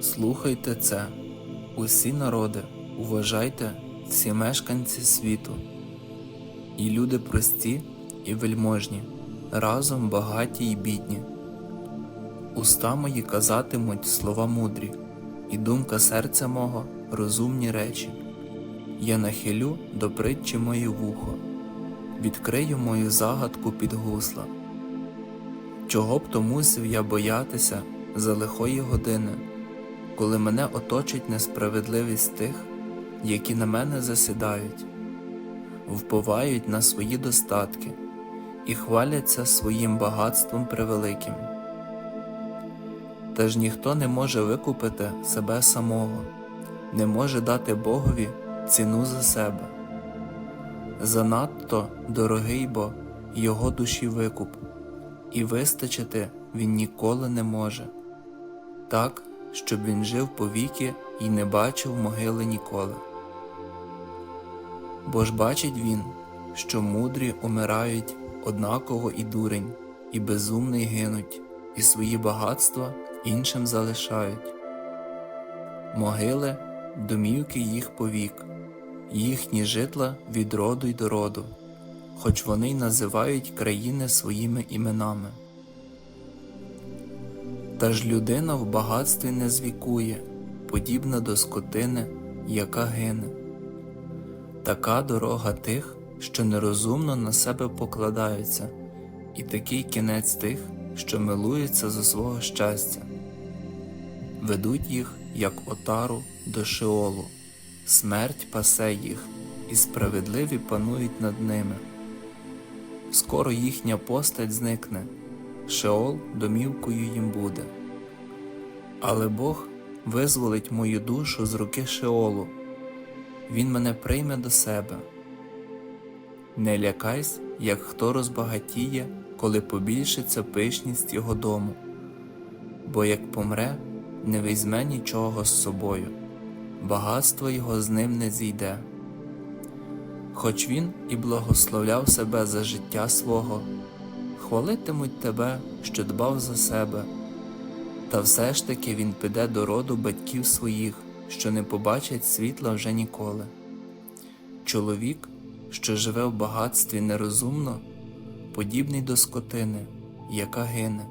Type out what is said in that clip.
Слухайте це, усі народи, уважайте всі мешканці світу, і люди прості і вельможні, разом багаті й бідні. Уста мої казатимуть слова мудрі, і думка серця мого розумні речі. Я нахилю до притчі моє вухо, відкрию мою загадку під гусла. Чого б то мусив я боятися за лихої години, коли мене оточить несправедливість тих, які на мене засідають, вповають на свої достатки і хваляться своїм багатством превеликим. Та ж ніхто не може викупити себе самого, не може дати Богові ціну за себе. Занадто дорогий бо його душі викуп, і вистачити він ніколи не може, так, щоб він жив повіки і не бачив могили ніколи. Бо ж бачить він, що мудрі умирають однаково і дурень, і безумний гинуть, і свої багатства іншим залишають. Могили домівки їх повік, їхні житла від роду й до роду, хоч вони й називають країни своїми іменами. Та ж людина в багатстві не звікує, подібна до скотини, яка гине. Така дорога тих, що нерозумно на себе покладаються, і такий кінець тих, що милуються за свого щастя. Ведуть їх, як отару, до Шеолу, смерть пасе їх, і справедливі панують над ними. Скоро їхня постать зникне, Шеол домівкою їм буде. Але Бог визволить мою душу з руки Шеолу, Він мене прийме до себе. Не лякайсь, як хто розбагатіє, коли побільшиться пишність його дому, бо як помре, не візьме нічого з собою, багатство його з ним не зійде. Хоч він і благословляв себе за життя свого, хвалитимуть тебе, що дбав за себе, та все ж таки він піде до роду батьків своїх, що не побачать світла вже ніколи. Чоловік, що живе в багатстві нерозумно, подібний до скотини, яка гине.